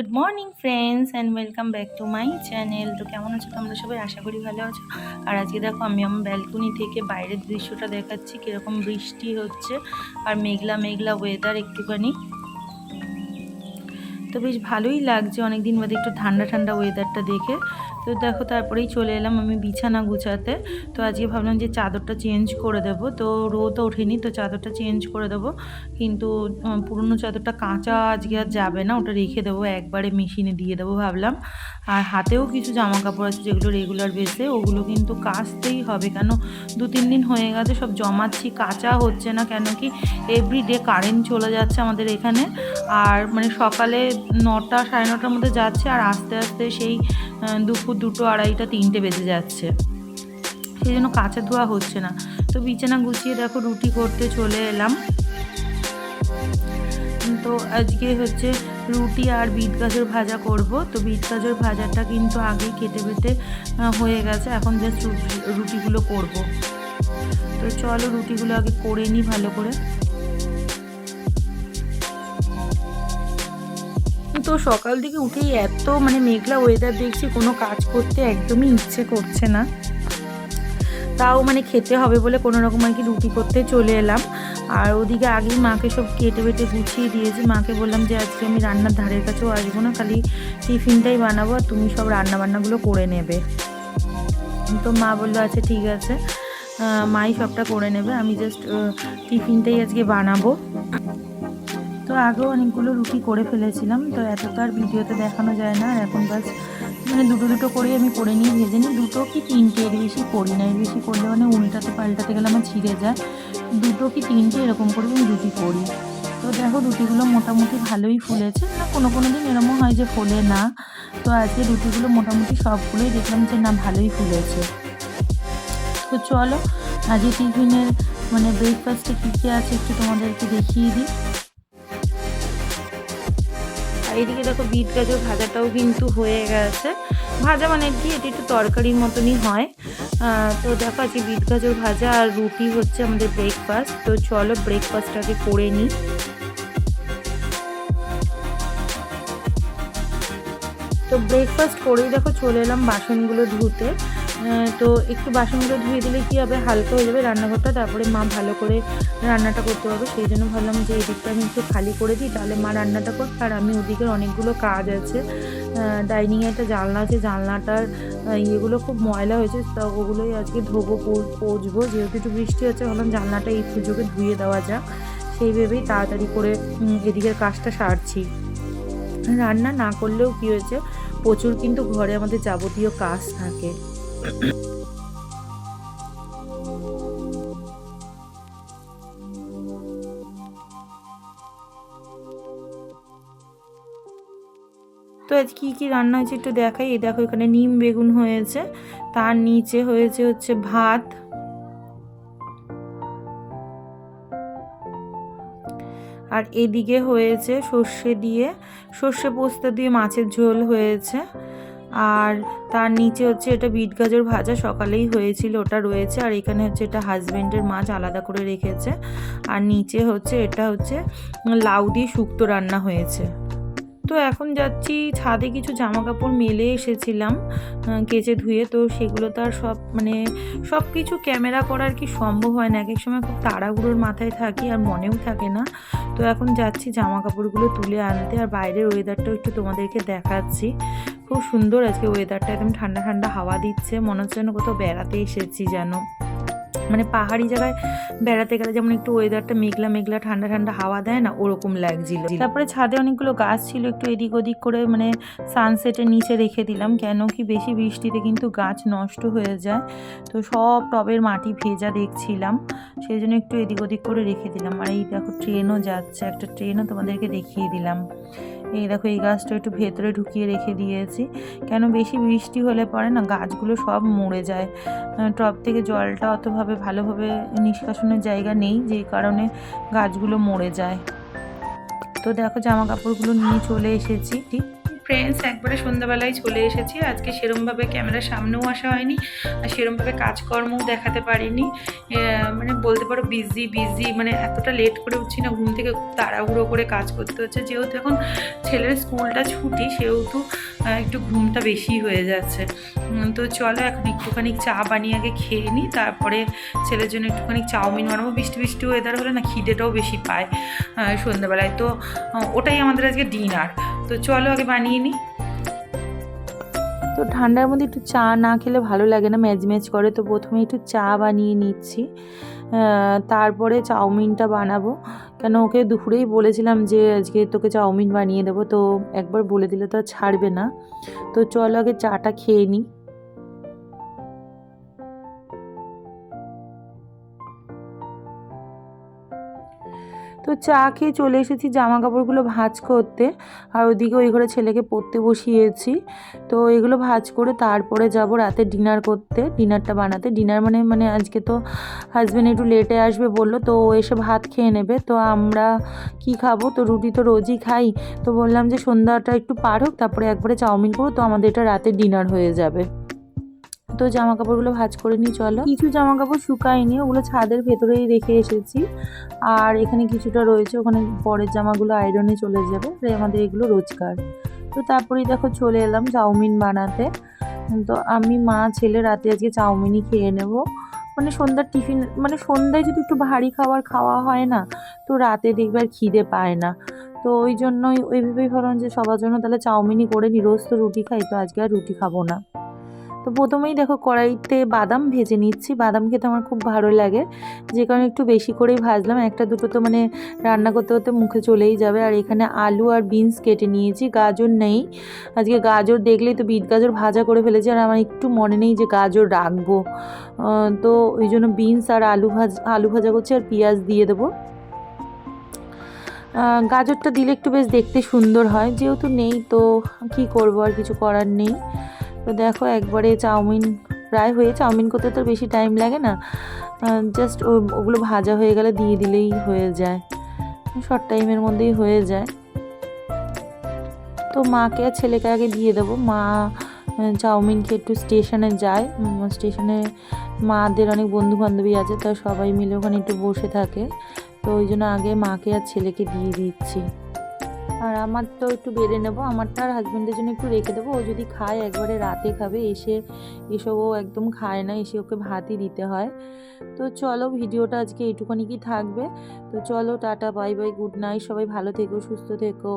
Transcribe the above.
Good morning friends and welcome back to my channel তো কেমন আছো তোমরা সবাই? আশা করি ভালো আছো। আর আজকে দেখো, আমি আমার ব্যালকনি থেকে বাইরের দৃশ্যটা দেখাচ্ছি, কীরকম বৃষ্টি হচ্ছে, আর মেঘলা মেঘলা ওয়েদার একটুখানি। তো বেশ ভালোই লাগছে অনেক দিন বাদে একটু ঠান্ডা ঠান্ডা ওয়েদারটা দেখে। তো দেখো তারপরেই চলে এলাম আমি বিছানা গুছাতে। তো আজকে ভাবলাম যে চাদরটা চেঞ্জ করে দেব। তো রোদ ওঠেনি, তো চাদরটা চেঞ্জ করে দেব। কিন্তু পুরনো চাদরটা কাঁচা আজকে আর যাবে না, ওটা রেখে দেবো, একবারে মেশিনে দিয়ে দেবো ভাবলাম। আর হাতেও কিছু জামা কাপড় আছে যেগুলো রেগুলার বেসে ওগুলো কিন্তু কাচতেই হবে। কেন দু তিন দিন হয়ে গেছে, সব জমাচ্ছি, কাঁচা হচ্ছে না। কেন কি এভরিডে কারেন্ট চলে যাচ্ছে আমাদের এখানে। আর মানে সকালে নটা সাড়ে নটার মধ্যে যাচ্ছে আর আস্তে আস্তে সেই দুপুর দুটো আড়াইটা তিনটে বেজে যাচ্ছে। সেই জন্য কাঁচা ধোয়া হচ্ছে না। তো বিছানা গুছিয়ে দেখো রুটি করতে চলে এলাম। তো আজকে হচ্ছে রুটি আর বিট গাজর ভাজা করব। তো বিট গাজর ভাজাটা কিন্তু আগেই কেটে বেটে হয়ে গেছে। এখন জাস্ট রুটিগুলো করব। তো চলো রুটিগুলো আগে করে নিই ভালো করে। তো সকাল থেকে উঠেই এত মানে মেঘলা ওয়েদার দেখছি, কোনো কাজ করতে একদমই ইচ্ছে করছে না। তাও মানে খেতে হবে বলে কোনো রকম আর কি রুটি করতে চলে এলাম। আর ওদিকে আগেই মাকে সব কেটে বেটে গুছিয়ে দিয়েছি। মাকে বললাম যে, আজকে আমি রান্নার ধারের কাছেও আসব না, খালি টিফিনটাই বানাবো আর তুমি সব রান্না বান্নাগুলো করে নেবে। তো মা বলল আচ্ছা ঠিক আছে। মাই সবটা করে নেবে। আমি জাস্ট টিফিনটাই আজকে বানাবো। আগেও অনেকগুলো রুটি করে ফেলেছিলাম, তো এত তো আর ভিডিওতে দেখানো যায় না। আর এখন বাস মানে দুটো দুটো করেই আমি করে নিয়ে ভেজে নিই। দুটো কি তিনটে এর বেশি করি না, এর বেশি করলে মানে উল্টাতে পাল্টাতে গেলে আমার ছিঁড়ে যায়। দুটো কি তিনটে এরকম করে আমি রুটি করি। তো দেখো রুটিগুলো মোটামুটি ভালোই ফুলেছে। না, কোনো কোনো দিন এরকমও হয় যে ফোলে না। তো আজকে রুটিগুলো মোটামুটি সবগুলোই দেখলাম যে না, ভালোই ফুলেছে। তো চলো আজকে টিফিনের মানে ব্রেকফাস্টে কী কী আছে একটু তোমাদেরকে দেখিয়ে দিই। এদিকে দেখো বিট গাজর ভাজাটাও কিন্তু হয়ে গেছে। ভাজা মানে কি, এটি একটু তরকারির মতনই হয়। তো দেখো আজকে বিট গাজর ভাজা আর রুটি হচ্ছে আমাদের ব্রেকফাস্ট তো চলো ব্রেকফাস্টটাকে করে নিই। তো ব্রেকফাস্ট করেই দেখো চলে এলাম বাসনগুলো ধুতে। তো একটু বাসনগুলো ধুয়ে দিলে কি হবে? হালকা হয়ে যাবে রান্নাঘরটা। তারপরে মা ভালো করে রান্নাটা করতে পারবে। সেই জন্য ভাবলাম যে এদিকটা আমি একটু খালি করে দিই, তাহলে মা রান্নাটা করবে। আর আমি ওদিকে অনেকগুলো কাজ আছে। ডাইনিংয়ে একটা জানলা আছে। জানলাটার ইয়েগুলো খুব ময়লা হয়েছে, তা ওগুলোই আজকে ধোবো পচবো যেহেতু একটু বৃষ্টি হচ্ছে, ভাবলাম জানলাটা এই সুযোগে ধুয়ে দেওয়া যাক। সেই ভেবেই তাড়াতাড়ি করে এদিকের কাজটা সারছি। রান্না না করলেও কী হয়েছে? প্রচুর কিন্তু ঘরে আমাদের যাবতীয় কাজ থাকে। তো আজ কী কী রান্না হয়েছে একটু দেখাই। এই দেখো, এখানে নিম বেগুন হয়েছে, তার নিচে হয়েছে হচ্ছে ভাত। আর এদিকে হয়েছে সর্ষে দিয়ে, সর্ষে পোস্তা দিয়ে মাছের ঝোল হয়েছে। আর তার নিচে হচ্ছে এটা বিট গাজর ভাজা, সকালেই হয়েছিল, ওটা রয়েছে। আর এখানে হচ্ছে এটা হাজবেন্ডের মাছ আলাদা করে রেখেছে। আর নিচে হচ্ছে এটা হচ্ছে লাউ দিয়ে শুক্তো রান্না হয়েছে। তো এখন যাচ্ছি, ছাদে কিছু জামা কাপড় মেলে এসেছিলাম কেচে ধুয়ে। তো সেগুলো তো আর সব মানে সব কিছু ক্যামেরা করার কি সম্ভব হয় না? এক এক সময় খুব তাড়াহুড়োর মাথায় থাকি, আর মনেও থাকে না। তো এখন যাচ্ছি জামা কাপড়গুলো তুলে আনতে, আর বাইরের ওয়েদারটাও একটু তোমাদেরকে দেখাচ্ছি। খুব সুন্দর আজকে ওয়েদারটা একদম ঠান্ডা ঠান্ডা হাওয়া দিচ্ছে, মনে হচ্ছে যেন কোথাও বেড়াতে এসেছি যেন। মানে পাহাড়ি জায়গায় বেড়াতে গেলে যেমন একটু ওয়েদারটা মেঘলা মেঘলা, ঠান্ডা ঠান্ডা হাওয়া দেয় না, ওরকম লাগছিল। তারপরে ছাদে অনেকগুলো গাছ ছিল, একটু এদিক ওদিক করে মানে সানসেটের নিচে রেখে দিলাম, কেন কি বেশি বৃষ্টিতে কিন্তু গাছ নষ্ট হয়ে যায়। তো সব টবের মাটি ভেজা দেখছিলাম সেই জন্য একটু এদিক ওদিক করে রেখে দিলাম। আর এই দেখো ট্রেনও যাচ্ছে, একটা ট্রেনও তোমাদেরকে দেখিয়ে দিলাম। এই দেখো, এই গাছটা একটু ভেতরে ঢুকিয়ে রেখে দিয়েছি। কেন বেশি বৃষ্টি হলে পরে না গাছগুলো সব মরে যায়। টপ থেকে জলটা অতভাবে ভালোভাবে নিষ্কাশনের জায়গা নেই যেই কারণে গাছগুলো মরে যায়। তো দেখো, জামা কাপড়গুলো নিয়ে চলে এসেছি, ঠিক? ফ্রেন্ডস একবারে সন্ধ্যাবেলায় চলে এসেছি। আজকে সেরমভাবে ক্যামেরার সামনেও আসা হয়নি আর সেরমভাবে কাজকর্মও দেখাতে পারিনি। মানে বলতে পারো বিজি বিজি মানে এতটা লেট করে উঠছি না, ঘুম থেকে তাড়াহুড়ো করে কাজ করতে হচ্ছে। যেহেতু এখন ছেলের স্কুলটা ছুটি, সেহেতু একটু ঘুমটা বেশি হয়ে যাচ্ছে। তো চলো এখন একটুখানি চা বানিয়ে আগে খেয়ে নিই তারপরে ছেলের জন্য একটুখানি চাউমিন বানাবো। বৃষ্টি বৃষ্টি ওয়েদার হলে না খিদেটাও বেশি পায় সন্ধ্যাবেলায়। তো ওটাই আমাদের আজকে ডিনার তো চলো আগে বানিয়ে নিই তো ঠান্ডার মধ্যে একটু চা না খেলে ভালো লাগে না, ম্যাজ ম্যাজ করে। তো প্রথমে একটু চা বানিয়ে নিচ্ছি। তারপরে চাউমিনটা বানাবো। কেন ওকে দুপুরেই বলেছিলাম যে আজকে তোকে চাউমিন বানিয়ে দেবো। তো একবার বলে দিলে তো ছাড়বে না। তো চলো আগে চাটা খেয়ে নিই তো চা খেয়ে চলে এসেছি জামা কাপড়গুলো ভাঁজ করতে। আর ওদিকে ওই ঘরে ছেলেকে পড়তে বসিয়েছি। তো এগুলো ভাঁজ করে তারপরে যাব রাতে ডিনার করতে। ডিনারটা বানাতে। ডিনার মানে মানে আজকে তো হাজব্যান্ড একটু লেটে আসবে বলল, তো ও এসে ভাত খেয়ে নেবে। তো আমরা কি খাব? তো রুটি তো রোজই খাই। তো বললাম যে সন্ধ্যাটা একটু পার হোক, তারপরে একবারে চাউমিন করব। তো আমাদের এটা রাতে ডিনার হয়ে যাবে। তো জামা কাপড়গুলো ভাঁজ করে নিই, চলো। কিছু জামা কাপড় শুকায়নি, ওগুলো ছাদের ভেতরেই রেখে এসেছি। আর এখানে কিছুটা রয়েছে, ওখানে পরের জামাগুলো আয়রনে চলে যাবে, তাই আমাদের এগুলো রোজগার। তো তারপরেই দেখো চলে এলাম চাউমিন বানাতে। তো আমি, মা, ছেলে রাতে আজকে চাউমিনই খেয়ে নেব। মানে সন্ধ্যার টিফিন মানে সন্ধ্যায় যদি একটু ভারী খাবার খাওয়া হয় না, তো রাতে দেখবে আর খিদে পায় না। তো ওই জন্যই ওইভাবেই ভাবলাম যে সবার জন্য তাহলে চাউমিনই করে নি রোজ তো রুটি খাই, তো আজকে আর রুটি খাব না। তো প্রথমেই দেখো কড়াইতে বাদাম ভেজে নিচ্ছি। বাদাম খেতে আমার খুব ভালো লাগে। যে কারণে একটু বেশি করেই ভাজলাম। একটা দুটো তো মানে রান্না করতে করতে মুখে চলেই যাবে। আর এখানে আলু আর বিনস কেটে নিয়েছি। গাজর নেই। আজকে গাজর দেখলেই তো বিট গাজর ভাজা করে ফেলেছি। আর আমার একটু মনে নেই যে গাজর রাখব। তো ওই জন্য বিনস আর আলু ভাজ, আলু ভাজা করছি আর পেঁয়াজ দিয়ে দেবো। গাজরটা দিলে একটু বেশ দেখতে সুন্দর হয়। যেহেতু নেই তো কি করব? আর কিছু করার নেই। তো দেখো একবারে চাউমিন, প্রায় হয়ে চাউমিন করতে তো বেশি টাইম লাগে না। জাস্ট ওগুলো ভাজা হয়ে গেলে দিয়ে দিলেই হয়ে যায়। শর্ট টাইমের মধ্যেই হয়ে যায়। তো মাকে আর ছেলেকে আগে দিয়ে দেবো। মা চাউমিন খেয়ে একটু স্টেশনে যায়। স্টেশনে মাদের অনেক বন্ধু বান্ধবী আছে তাই সবাই মিলে ওখানে একটু বসে থাকে। তো ওই জন্য আগে মাকে আর ছেলেকে দিয়ে দিচ্ছি। আর আমার তো একটু বেড়ে নেব, আমারটা আর হাজব্যান্ডের জন্য একটু রেখে দেবো। ও যদি খায় একবারে রাতে খাবে, এসে, এসব ও একদম খায় না, এসে ওকে ভাতই দিতে হয়। তো চলো ভিডিওটা আজকে এইটুখানি কি থাকবে। তো চলো tata bye bye good night সবাই ভালো থেকো, সুস্থ থেকো।